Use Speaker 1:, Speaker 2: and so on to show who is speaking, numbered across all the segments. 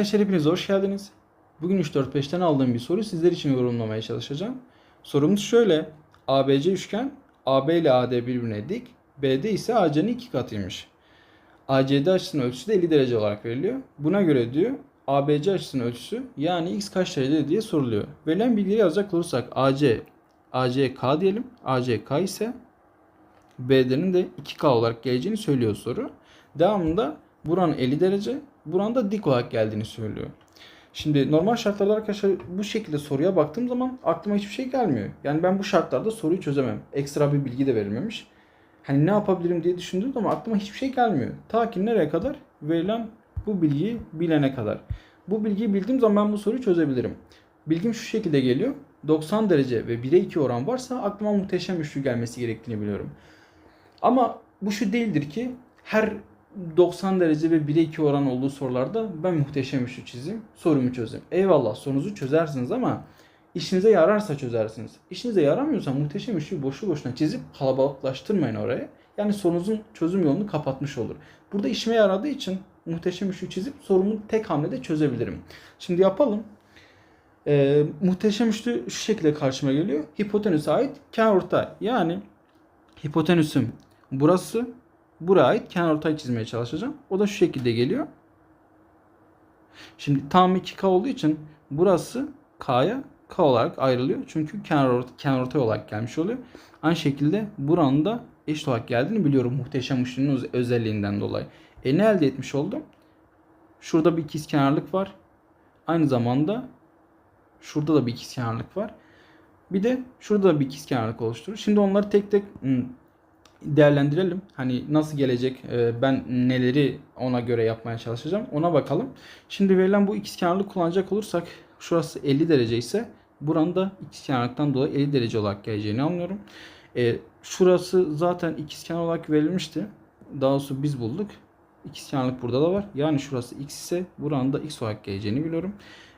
Speaker 1: Arkadaşlar hepiniz hoş geldiniz. Bugün 3-4-5'ten aldığım bir soru sizler için yorumlamaya çalışacağım. Sorumuz şöyle. ABC üçgen AB ile AD birbirine dik. BD ise AC'nin iki katıymış. ACD açısının ölçüsü de 50 derece olarak veriliyor. Buna göre diyor ABC açısının ölçüsü yani x kaç derece diye soruluyor. Verilen bilgileri yazacak olursak AC ACK diyelim. ACK ise BD'nin de 2K olarak geleceğini söylüyor soru. Devamında buranın 50 derece, buranın da dik olarak geldiğini söylüyor. Şimdi normal şartlarda arkadaşlar bu şekilde soruya baktığım zaman aklıma hiçbir şey gelmiyor. Yani ben bu şartlarda soruyu çözemem. Ekstra bir bilgi de verilmemiş. Hani ne yapabilirim diye düşündüğüm ama aklıma hiçbir şey gelmiyor. Ta ki nereye kadar? Verilen bu bilgiyi bilene kadar. Bu bilgiyi bildiğim zaman ben bu soruyu çözebilirim. Bilgim şu şekilde geliyor. 90 derece ve 1'e 2 oran varsa aklıma muhteşem üçlü gelmesi gerektiğini biliyorum. Ama bu şu değildir ki her 90 derece ve 1'e 2 oran olduğu sorularda ben muhteşem üçlü çizeyim, sorumu çözeyim. Eyvallah sorunuzu çözersiniz ama işinize yararsa çözersiniz. İşinize yaramıyorsa muhteşem üçlüyü boşu boşuna çizip kalabalıklaştırmayın oraya. Yani sorunuzun çözüm yolunu kapatmış olur. Burada işime yaradığı için muhteşem üçlü çizip sorumu tek hamlede çözebilirim. Şimdi yapalım. Ee, muhteşem üçlü şu şekilde karşıma geliyor. Hipotenüse ait kenarortay. Yani hipotenüsüm burası. Buraya ait kenarortay çizmeye çalışacağım. O da şu şekilde geliyor. Şimdi tam 2K olduğu için burası K'ya K olarak ayrılıyor. Çünkü kenar kenarortay olarak gelmiş oluyor. Aynı şekilde buranın da eşit olarak geldiğini biliyorum muhteşem üçlünün öz- özelliğinden dolayı. E ne elde etmiş oldum? Şurada bir ikizkenarlık var. Aynı zamanda şurada da bir ikizkenarlık var. Bir de şurada da bir ikizkenarlık oluşturur. Şimdi onları tek tek hmm, değerlendirelim. Hani nasıl gelecek, e, ben neleri ona göre yapmaya çalışacağım ona bakalım. Şimdi verilen bu ikizkenarlık kullanacak olursak şurası 50 derece ise buranın da ikizkenarlıktan dolayı 50 derece olarak geleceğini anlıyorum. E, şurası zaten ikizkenar olarak verilmişti. Daha doğrusu biz bulduk. İkizkenarlık burada da var. Yani şurası x ise buranın da x olarak geleceğini biliyorum.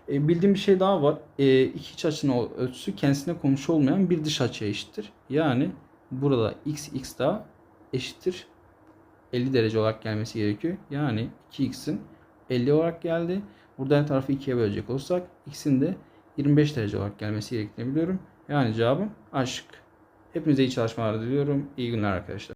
Speaker 1: E, bildiğim bir şey daha var. E, iki iç açının ölçüsü kendisine komşu olmayan bir dış açıya eşittir. Yani burada x x daha eşittir 50 derece olarak gelmesi gerekiyor. Yani 2x'in 50 olarak geldi. Burada her tarafı 2'ye bölecek olursak x'in de 25 derece olarak gelmesi gerektiğini biliyorum. Yani cevabım aşk. Hepinize iyi çalışmalar diliyorum. İyi günler arkadaşlar.